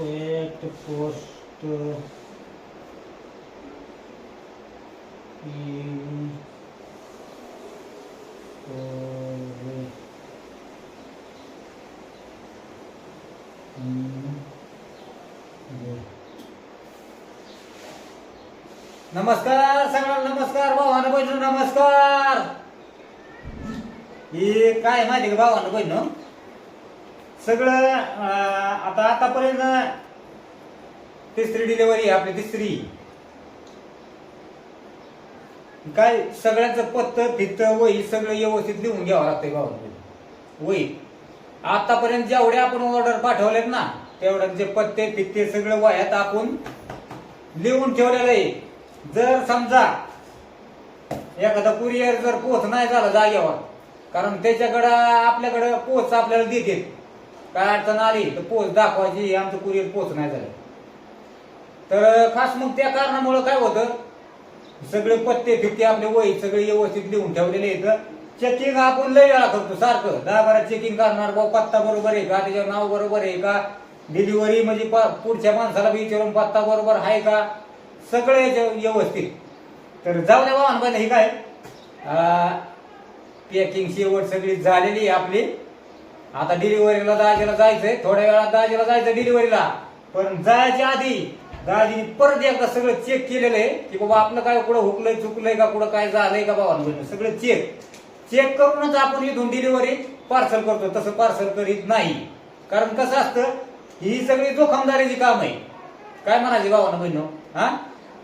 Wait post in नमस्कार सगळ्यांना नमस्कार भावानं बहिण नमस्कार. हे काय माहिती का भावानं बहिण सगळं आता आतापर्यंत तिसरी डिलिव्हरी आपली तिसरी. काय सगळ्यांचं पत्त फित्त वही सगळं व्यवस्थित लिहून घ्यावं लागतंय भाऊ. वही. आतापर्यंत जेवढ्या आपण ऑर्डर पाठवलेत ना तेवढ्यांचे पत्ते फित्ते सगळं वह्यात आपण लिहून ठेवलेलं आहे. जर समजा एखादा कुरिअर जर पोच नाही झाला जागेवर कारण त्याच्याकडं आपल्याकडं पोच आपल्याला देते काय अडचण आली तर पोच दाखवायची आमचं कुरिअर पोच नाही झालं. तर खास मग त्या कारणामुळं काय होतं? सगळे पत्ते फिरते आपले वही सगळे व्यवस्थित लिहून ठेवलेले आहेत. चेकिंग आपण लय वेळा करतो सारखं. दहा बारा चेकिंग करणार भाऊ पत्ता बरोबर आहे का? त्याच्यावर नाव बरोबर आहे का? डिलिव्हरी म्हणजे प- पुढच्या माणसाला विचारून पत्ता बरोबर आहे का? सगळे व्यवस्थित. तर जाऊ द्या वाहन पण हे काय पॅकिंग शेवट सगळी झालेली आहे आपली. आता डिलिव्हरीला दाजीला जायचंय. थोड्या वेळात दाजीला जायचं डिलिव्हरीला पण जायच्या आधी दाजीने परत एकदा सगळं चेक केलेलं आहे की बाबा आपलं काय कुठं हुकलंय चुकलंय का कुठं काय झालंय का बाबा? म्हणजे सगळं चेक चेक करूनच आपण इथून डिलिव्हरी पार्सल करतो. तसं पार्सल करीत नाही. कारण कसं असतं ही सगळी जोखमदारीची काम आहे. काय म्हणायचे भावानं बहिण हा?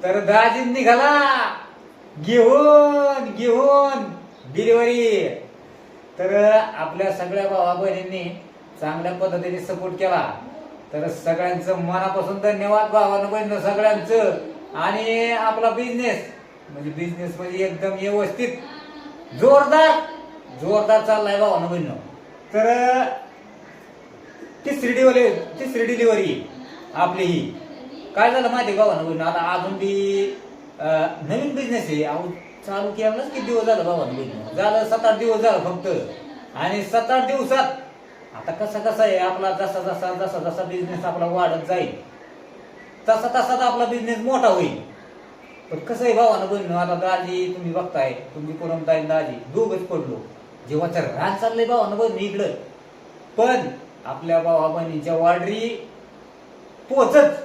तर दाजी निघाला. घेऊन घेऊन. डिलिव्हरी तर आपल्या सगळ्या भावा बहिणींनी चांगल्या पद्धतीने सपोर्ट केला. तर सगळ्यांचं मनापासून धन्यवाद भावानं बहिणीनं सगळ्यांचं. आणि आपला बिझनेस म्हणजे बिझनेस म्हणजे एकदम व्यवस्थित जोरदार जोरदार चाललाय भावानं बहिणीनं. तर तिसरी डिलिव्हरी तिसरी डिलिव्हरी आपली ही. काय झालं माहिती आहे भावानं बहिण आता अजून बी नवीन बिझनेस आहे. चालू केलाच किती दिवस झालं बाबा झालं सात आठ दिवस झालं फक्त. आणि सात आठ दिवसात आता कसा कसा आहे आपला जसा जसा जसा जसा बिझनेस आपला वाढत जाईल तसा तसाच आपला बिझनेस मोठा होईल. पण कसं आहे भावानं बहिण आता दाजी तुम्ही बघताय तुम्ही पुरमताय दाजी दोघच पडलो. जेव्हाचं रान चाललंय भावानं बहिण इकडं. पण आपल्या भावा बहिणीच्या वाढरी पोचत.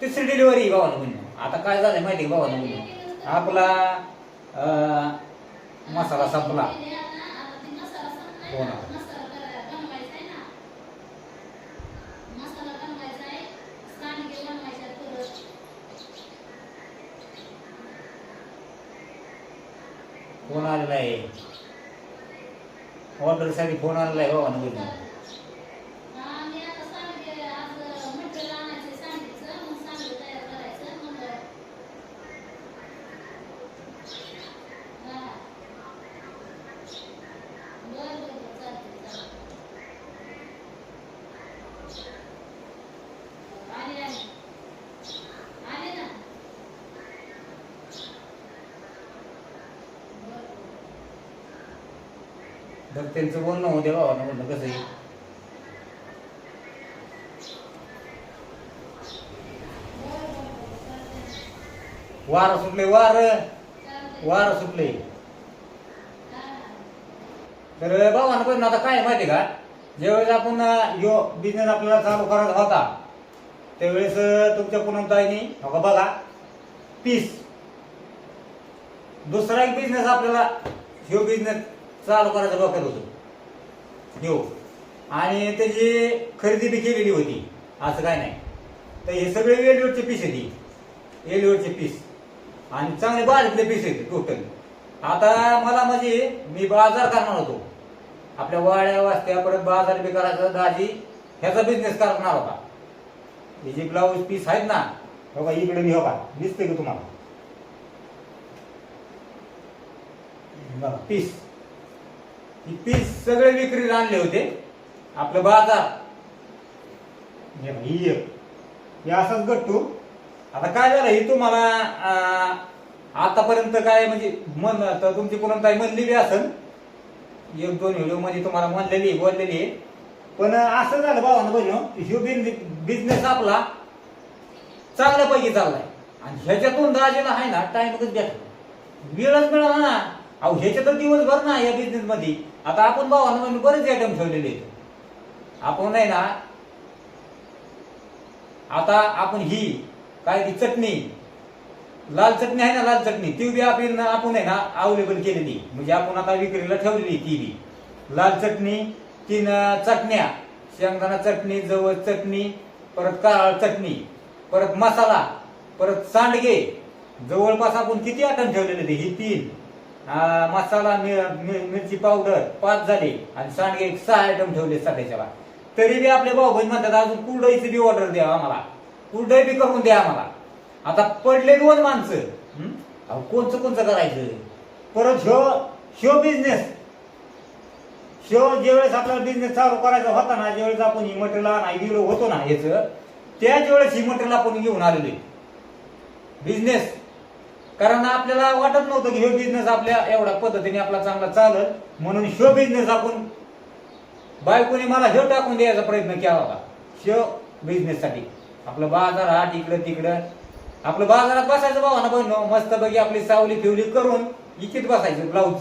तिसरी डिलिव्हरी भावानं बहिण आता काय झालंय माहिती आहे भावानं बहिण आपला मसाला संपला. हो ना. फोन आलेला आहे. ऑर्डरसाठी फोन आलेला आहे हो अनुभव तर त्यांचं बोलणं होते भावानं म्हणलं कसं आहे? वार सुटले वार. वार सुटले तर भावानं पण आता काय आहे माहिती का? ज्यावेळेस आपण यो बिझनेस आपल्याला चालू करायचा होता त्यावेळेस तुमच्या पुनमताईनी हो का बघा पीस. दुसरा एक बिझनेस आपल्याला ह्यो बिझनेस चालू करायचं डोक्यात होतो. हो आणि त्याची खरेदी बी केलेली होती. असं काय नाही. तर हे सगळे वेलवेटचे पीस आहेत वेलवेटचे पीस आणि चांगले बारीकले पीस आहेत टोटल आता मला म्हणजे मी बाजार करणार होतो. आपल्या वाड्या वाजत्या परत बाजार बी करायचा दाजी. ह्याचा बिझनेस करणार होता. हे जे ब्लाऊज पीस आहेत ना हो बघा इकडे मी बघा हो दिसते का तुम्हाला? पीस ही पीस सगळे विक्रीला आणले होते. आपलं बाजार. हे ही असाच गट्टू. आता काय झालं ही तुम्हाला आतापर्यंत काय म्हणजे मन तर तुमची पुनमताई म्हणलेली असन. एक दोन व्हिडिओमध्ये तुम्हाला म्हणलेली आहे, बोललेली. आहे पण असं झालं भावानं बहिण ह्यो बिझनेस आपला चांगल्यापैकी चाललाय. आणि ह्याच्यातून दाजीला आहे ना टाइम भेटला वेळच मिळाला ना. अहो ह्याच्यातच दिवसभर ना या बिझनेस मध्ये आता आपण भावानं म्हणून बरेच आयटम ठेवलेले आहेत. आपण नाही ना आता आपण ही काय ती चटणी लाल चटणी आहे ना लाल चटणी ती बी आपण आपण आहे ना अवेलेबल केलेली. म्हणजे आपण आता विक्रीला ठेवलेली ती बी. लाल चटणी तीन चटण्या. शेंगदाणा चटणी जवळ चटणी परत काळ चटणी परत मसाला परत सांडगे. जवळपास आपण किती आयटम ठेवलेले ते ही तीन. मसाला मि- मि- मिरची पावडर पाच झाले. आणि सांडगे एक सहा आयटम ठेवले सध्याच्याला. तरी बी आपले भाऊ बहीण म्हणतात अजून कुरडईची बी ऑर्डर द्या आम्हाला. कुरडई बी करून द्या आम्हाला. आता पडले दोन माणसं. अहो कोणचं कोणचं करायचं? परत ह्यो ह्यो बिझनेस ह्यो ज्यावेळेस आपल्याला बिझनेस चालू करायचा होता ना ज्यावेळेस आपण ही मटेरियल नाही गेलो होतो ना याच त्याच वेळेस ही मटेरियल आपण घेऊन आलेलो बिझनेस कारण आपल्याला वाटत नव्हतं की ह्यो बिझनेस आपल्या एवढ्या पद्धतीने आपला चांगला चालत म्हणून शो बिझनेस आपण बायकोने मला ह्यो टाकून द्यायचा प्रयत्न केला होता. शो बिझनेससाठी आपलं बाजार हाट इकडं तिकडं. आपलं बाजारात बसायचं भावाना बहिण. मस्त बघी आपली सावली फिवली करून इकित बसायचं ब्लाऊज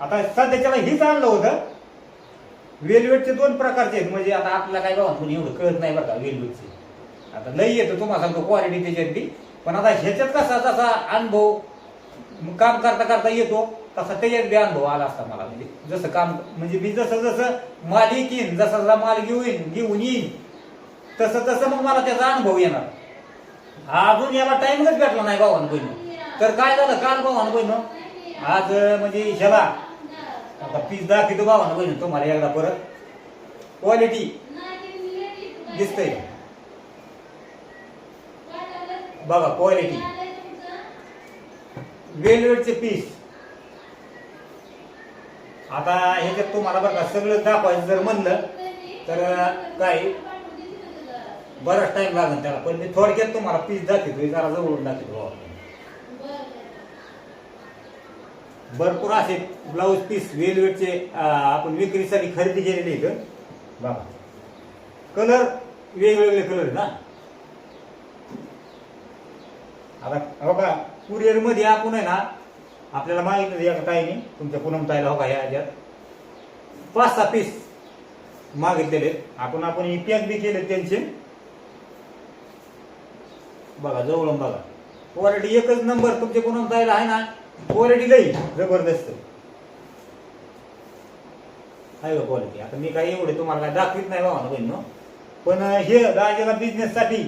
आता सध्याच्याला हीच आणलं होतं. वेलवेटचे दोन प्रकारचे आहेत. म्हणजे आता आपल्याला काय बाबा कोणी एवढं कळत नाही बरं का वेलवेटचे आता लई येतं तुम्हाला सांगतो क्वालिटी त्याच्यातली. पण आता ह्याच्यात कसा जसा अनुभव मग काम करता करता येतो तसा त्याच्यात बी अनुभव आला असता मला. म्हणजे जसं काम म्हणजे मी जसं जसं माल येईन जसा जसा माल घेऊन घेऊन येईन तसं तसं मग मला त्याचा अनुभव येणार. अजून याला टाइमच भेटला नाही भावानं बहिण. तर काय झालं काल भावानं बहिण आज म्हणजे ह्याला आता पीस दाखवतो भावानं बहिण तुम्हाला एकदा परत. क्वालिटी दिसतंय. बघा क्वालिटी वेलवेटचे पीस आता ह्याच्यात तुम्हाला बघा सगळं दाखवायचं जर म्हणलं तर काय? बराच टाईम लागेल त्याला. पण मी थोडक्यात तुम्हाला पीस दाखवतो जरा जवळून दाखवतो भरपूर असे ब्लाऊज पीस वेलवेटचे आपण विक्रीसाठी खरेदी केलेले इथं बघा. कलर वेगवेगळे कलर ना. आता हो का कुरिअरमध्ये आपण आहे ना आपल्याला मागितलं या ताईने तुमच्या पूनम ताईला हो का ह्या याच्यात पाच सहा पीस मागितलेले. आपण आपण ही पॅक बी केले त्यांचे. बघा जवळून बघा. क्वालिटी एकच नंबर तुमच्या पूनम ताईला आहे ना क्वालिटी लई जबरदस्त. आहे क्वालिटी आता मी काही एवढे तुम्हाला काय दाखवित नाही बाबा बहिण पण हे राजाला बिझनेससाठी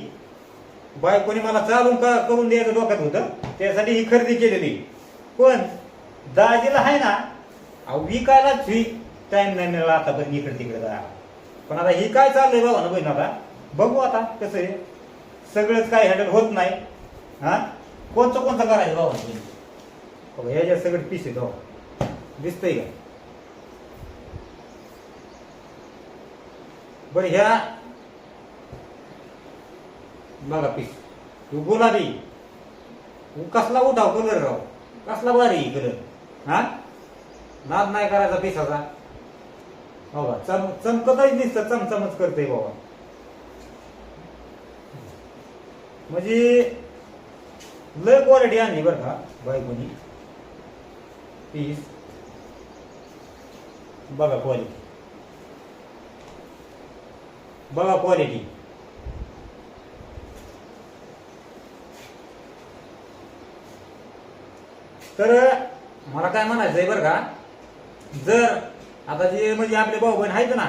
बाय कोणी मला चालून का करून द्यायचं डोक्यात होतं? त्यासाठी ही खरेदी केलेली. पण दाजीला आहे ना अहो विकायलाच ही टाईम नाही मिळाला आतापर्यंत इकडे तिकडे जा पण आता ही काय चाललंय बाबा ना बहीण आता. बघू आता कसं आहे. सगळंच काय हॅडल होत नाही. हा? कोणचं कोणतं करायचं बाबा बहीण बघा ह्याच्या सगळं पीस आहेत बाबा दिसतंय का? बरं ह्या बघा पीस तू गुलाबी तू कसला उठाव कलर राव? कसला भारी कलर हा? नाद नाही करायचा पिसाचा. बाबा चम चमकतच दिसत चमचमच करते बाबा. म्हणजे लय क्वालिटी आणली बरं का बायकोनी. पीस. बघा क्वालिटी बघा क्वालिटी तर मला काय म्हणायचंय बरं का जर आता जे म्हणजे आपले भाऊ बहीण आहेत ना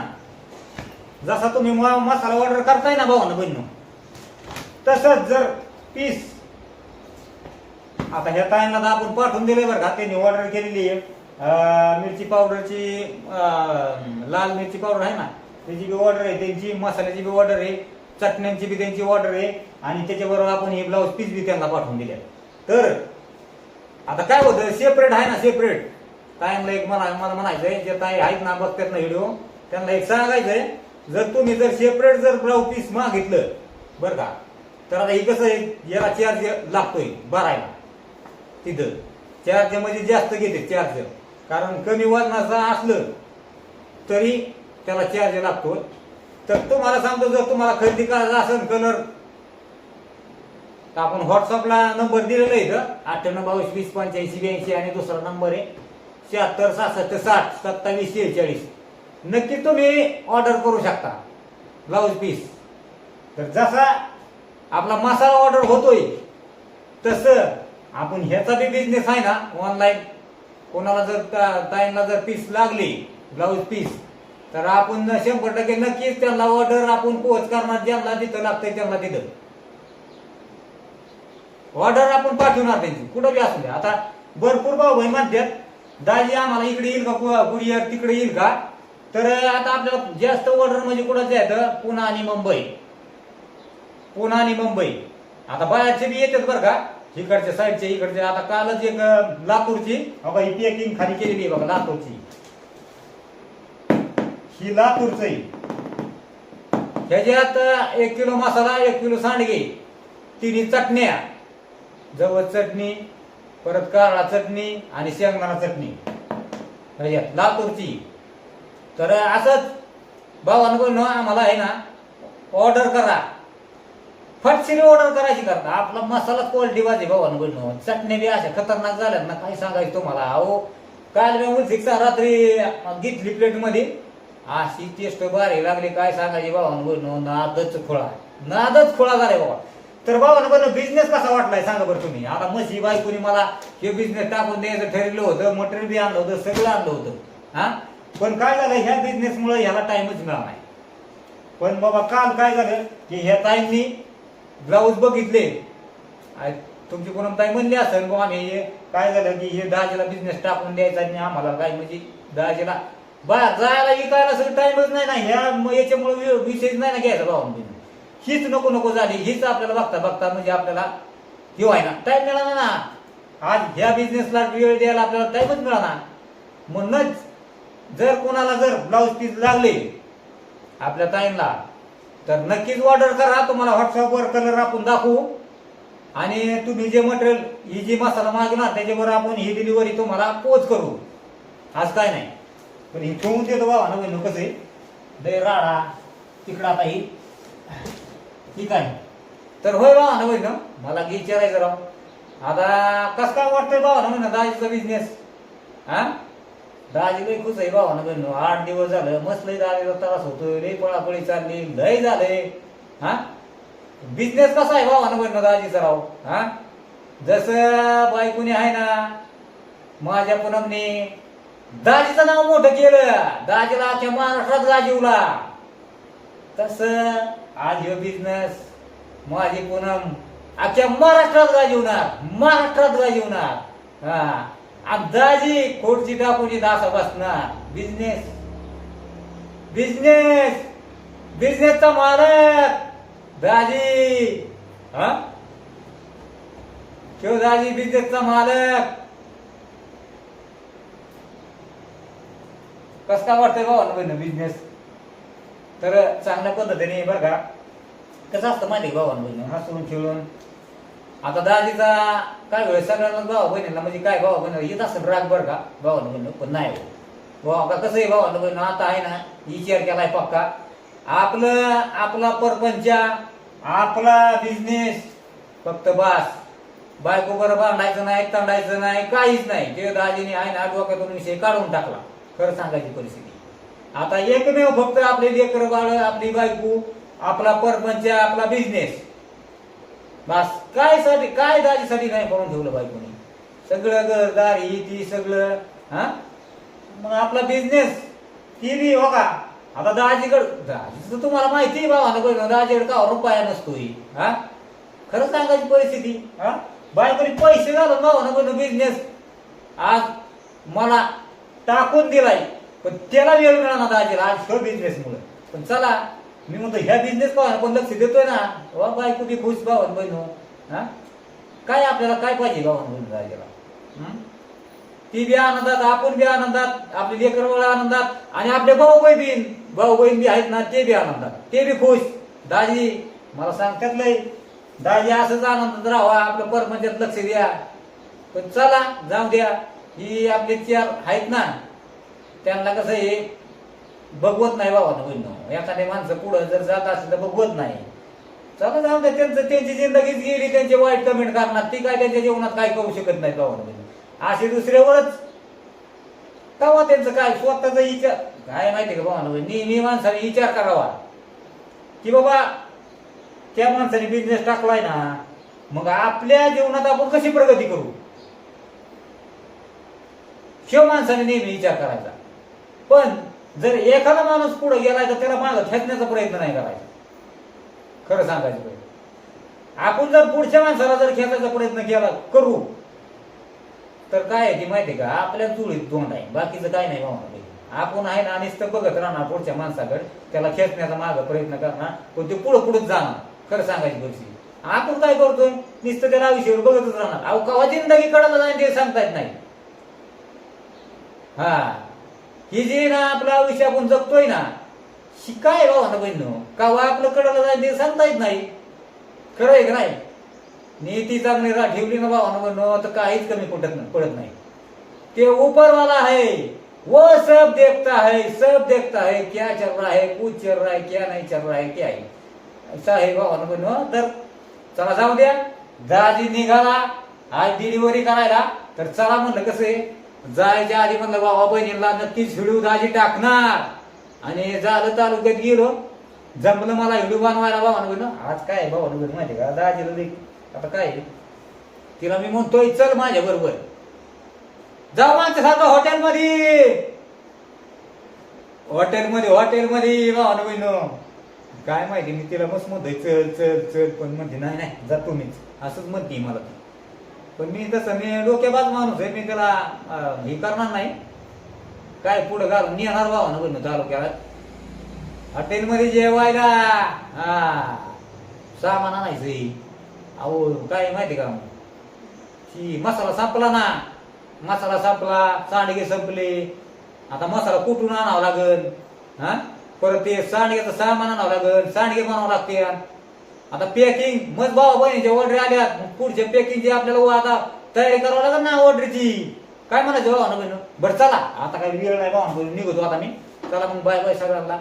जसा तुम्ही म- मसाला ऑर्डर करताय ना भावानं बहीण तसंच जर पीस आता ह्या ताईंना तर आपण पाठवून दिलंय बरं का त्यांनी ऑर्डर केलेली आहे. मिरची पावडरची लाल मिरची पावडर आहे ना त्याची बी ऑर्डर आहे त्यांची मसाल्याची बी ऑर्डर आहे चटण्यांची बी त्यांची ऑर्डर आहे आणि त्याच्याबरोबर आपण हे ब्लाऊज पीस बी त्यांना पाठवून दिले तर आता काय होतं? सेपरेट आहे ना सेपरेट ताईंना एक मला मला म्हणायचंय जे ताई आहेत ना बघतात ना व्हिडिओ त्यांना एक सांगायचंय जर तुम्ही जर सेपरेट जर ब्लाऊज पीस मागितलं बरं का? तर आता हे कसं आहे? याला चार्ज लागतोय भरायला. तिथं. चार्ज म्हणजे जास्त घेते चार्ज कारण कमी वजनाचं असलं तरी त्याला चार्ज लागतो तर तुम्हाला सांगतो जर तुम्हाला खरेदी करायचा असेल कलर तर आपण व्हॉट्सअपला नंबर दिलेला इथं. अठ्ठ्याण्णव बावीस वीस पंच्याऐंशी ब्याऐंशी आणि दुसरा नंबर आहे. शहात्तर सहासष्ट साठ सत्तावीस शेहेचाळीस. नक्की तुम्ही ऑर्डर करू शकता. ब्लाऊज पीस तर जसा आपला मसाला ऑर्डर होतोय तसं आपण ह्याचा बी बिझनेस आहे ना ऑनलाईन कोणाला जर ताईंना जर पीस लागली ब्लाऊज पीस तर आपण शंभर टक्के नक्कीच त्यांना ऑर्डर आपण पोच करणार ज्यांना जिथं लागतंय त्यांना तिथं. ऑर्डर आपण पाठवणार त्यांची. कुठं बी असू द्या. आता भरपूर भाऊ बहीण म्हणतात दाजी आम्हाला इकडे येईल का? कुरिअर तिकडे येईल का? तर आता आपल्याला जास्त ऑर्डर म्हणजे कुठं जायचं पुणे आणि मुंबई. पुणे आणि मुंबई. आता बाहेरचे बी येतात बरं का. इकडच्या साईडचे इकडचे. आता कालच एक लातूरची. बघा ही पॅकिंग खाली केलेली आहे बघा लातूरची. ही लातूरच आहे ह्याच्यात एक किलो मसाला एक किलो सांडगे तिन्ही चटण्या. जवळ चटणी परत काळा चटणी आणि शेंगदाणा चटणी. ह्याच्यात लातूरची. तर असंच भावानं बोलणं आम्हाला आहे ना ऑर्डर करा. फटशिरी ऑर्डर करायची करता. आपला मसाला क्वालिटी वाजे भावानं बोलणं चटणी बी अशा खतरनाक झाल्या ना काही सांगायचं तुम्हाला? अहो काल मी उलसिकचा रात्री घेतली प्लेटमध्ये अशी टेस्ट भारी लागली काय सांगायची भावानं बोलणं नादच खोळा. नादच खोळा झालाय बाबा तर बाबा ना बरं बिझनेस कसा वाटलाय? सांगा बरं तुम्ही. आता मशी बायकोनी मला हे बिझनेस टाकून द्यायचं ठरवलं होतं मटेरियल बी आणलं होतं सगळं आणलं होतं. हा? पण काय झालं ह्या बिझनेसमुळे ह्याला टाइमच मिळाला नाही. पण बाबा काल काय झालं की ह्या ताईंनी ब्लाऊज बघितले. तुमची कोण ताई म्हणली असेल बाबा हे काय झालं की हे दाजीला बिझनेस टाकून द्यायचा आणि आम्हाला काय म्हणजे दाजीला? बा जायला विकायला सगळं टाइमच नाही ना. ह्या याच्यामुळे विषयच नाही ना घ्यायचा भावा हीच नको नको झाली हीच आपल्याला बघता बघता म्हणजे आपल्याला हे व्हायना टाइम मिळाला ना. आज ह्या बिझनेसला वेळ द्यायला आपल्याला टाईमच मिळाला. म्हणूनच जर कोणाला जर ब्लाऊज पीस लागले आपल्या ताईंना तर नक्कीच ऑर्डर करा. तुम्हाला व्हॉट्सअपवर कलर आपण दाखवू. आणि तुम्ही जे मटेरियल ही जी मसाला मागणार त्याच्यावर आपण ही डिलिव्हरी तुम्हाला पोच करू. आज काय नाही. पण हे ठेवून देतो बाबा ना कसं आहे? दे राडा. तिकडं आता ही. ठीक आहे. तर होय बाबा ना? बहिण मला की विचारायचं राव. आता कस काय वाटतंय बाबा ना दाजीचा बिझनेस हा? दाजी लय खुश आहे भावानं ना? आठ दिवस झालं मस्त लई दाजीला त्रास होतोय रे पळापळी चालली लय झालंय. हा? बिझनेस कसा आहे भावानं ना दाजीचा राव? हा? जसं बायकोनी आहे ना माझ्या पुनमने दाजीचं नाव मोठं केलं. दाजीला अख्ख्या महाराष्ट्रात गाजीवला तस आज हे बिझनेस माझी पूनम अख्ख्या महाराष्ट्रात गाजीवणार महाराष्ट्रात गाजीवणार हा. आणि दाजी खोडची टाकूची दासा बसणार बिझनेस बिझनेस बिझनेसचा मालक. दाजी. हा? तो दाजी बिझनेसचा मालक. कस काय वाटतंय बाबा बहिण बिझनेस तर चांगल्या पद्धतीने बरं का कसं असतं माहिती भावान बहिणी हसून खेळून. आता दाजीचा काय वेळ सगळ्यांना भावा बहिणीला म्हणजे काय भावा बहिणी येत असेल राग बरं का? भावानं बहिणी पण नाही हो भावा का कसं आहे भावानं बहिण आता आहे ना विचार केलाय पक्का. आपलं आपला परपंच आपला बिझनेस फक्त बास. बायको बरं बांधायचं नाही तांडायचं नाही काहीच नाही. ते दाजीने आहे ना डोक्यातून विषय काढून टाकला. खरं सांगायची परिस्थिती. आता एकमेव फक्त आपले लेकर बाळ आपली बायको आपला परपंच आपला बिझनेस बस काय साठी काय दाजीसाठी नाही करून ठेवलं बायकोनी? सगळं घरदार ही ती सगळं हा? मग आपला बिझनेस ती बी हो का आता दाजीकड दाजीचं तुम्हाला माहिती आहे बाबा दाजीकडे का रुपया नसतोय हा? खरं सांगायची परिस्थिती हा? बायकोनी पैसे घालून भावानं बिझनेस आज मला टाकून दिलाय. पण त्याला वेळ मिळाला दाजीला आज ह्यो बिझनेस मुळे पण चला मी म्हणतो ह्या बिझनेस पाहून पण लक्ष देतोय ना. वा बायको बी खुश भावन बहिण हो. हा. काय आपल्याला काय पाहिजे भावन बहिण दाजीला हो ती बी आनंदात आपण बी आनंदात आपले लेकर आनंदात आणि आपले भाऊ बहीण. भाऊ बहीण बी आहेत ना ते बी आनंदात. ते बी खुश. दाजी मला सांगतात लय. दाजी असंच आनंदात राहा आपलं परपंचात लक्ष द्या. पण चला जाऊ द्या. ही आपले चार आहेत ना त्यांना कसं आहे बघवत नाही बाबा बहिण एखाद्या माणसं पुढं जर जात असेल तर बघवत नाही. चला जाऊ दे त्यांचं त्यांची जिंदगीच गेली त्यांचे वाईट कमेंट करणार. ती काय त्यांच्या जीवनात काय करू शकत नाही बाबा बहिण असे दुसऱ्यावरच तेव्हा त्यांचं काय स्वतःचा विचार काय माहिती का बाबा नेहमी माणसाने विचार करावा. की बाबा त्या माणसाने बिझनेस टाकलाय ना मग आपल्या जीवनात आपण कशी प्रगती करू? शिव माणसाने नेहमी विचार करायचा. पण जर एखादा माणूस पुढे गेलाय तर त्याला मागं खेचण्याचा प्रयत्न नाही करायचा. खरं सांगायचं पाहिजे आपण जर पुढच्या माणसाला जर खेचायचा प्रयत्न केला करू. तर काय आहे की माहिती आहे का? आपल्या चुळीत तोंड आहे. बाकीचं काय नाही भावना आपण आहे ना नुसतं बघत राहणार पुढच्या माणसाकडे. त्याला खेचण्याचा माग प्रयत्न करणार. पण ते पुढं पुढे जाणार. खरं सांगायची परिस्थिती आपण काय करतोय? नुसतं त्याला आयुष्यावर बघतच राहणार. अहो कवा जिंदगी कडाला जाईल ते सांगता येत नाही. हा. ही जी ना आपलं आयुष्य आपण जगतोय ना शिकाय काय बाबा का बहिण आपलं कडाला जाय ते सांगता येत नाही? खरं आहे का नाही? नीती चांगली रा ठेवली ना बाबा बहिण तर काहीच कमी पडत नाही पडत नाही. ते उपरवाला आहे व वो सब देखता है सब देखता है क्या चल रहा है कुछ चल रहा है क्या नहीं चल रहा है क्या है? ऐसा है बाबा बहिण तर चला जाऊ द्या. दाजी निघाला आज डिलिव्हरी करायला तर चला म्हणलं कसं आहे? जायच्या आधी म्हणलं बाबा बहिणीला नक्कीच हिडू दाजी टाकणार. आणि झालं तालुक्यात गेलो. जमलं मला हिडू बनवायला बाबा म्हणून आज काय बाबा माहिती का? दाजीला देख आता काय आहे? तिला मी म्हणतोय चल माझ्या बरोबर. जाऊ माझ्यासारखं हॉटेलमध्ये. हॉटेलमध्ये हॉटेलमध्ये बाबा बहिण काय माहिती मी तिला मस्त म्हणतोय चल चल चल. पण म्हणते नाही नाही जातो मीच असंच म्हणते मला ती. पण मी तसं मी डोक्याबाज माणूस आहे मी त्याला अं, हे करणार नाही. काय पुढं घालून नेणार बाबा ना बहिण तालुक्याला. हॉटेलमध्ये जेवायला हा सामान आणायचं अहो काय माहिती का? ती मसाला संपला ना. मसाला संपला सांडगे संपले. आता मसाला कुठून आणावा लागल हा? परत ते सांडग्याचं सामान आणावं लागल सांडगे बनावं लागते आता पॅकिंग मग भावा बहिणीच्या ऑर्डर आल्यात मग पुढच्या पॅकिंगची आपल्याला व आता तयारी करावं लागेल ना ऑर्डरची काय म्हणायचं भावा बहिण? बरं चला. आता काही वेळ नाही भावा निघतो आता मी. चला मग बाय बाय सगळ्यांना.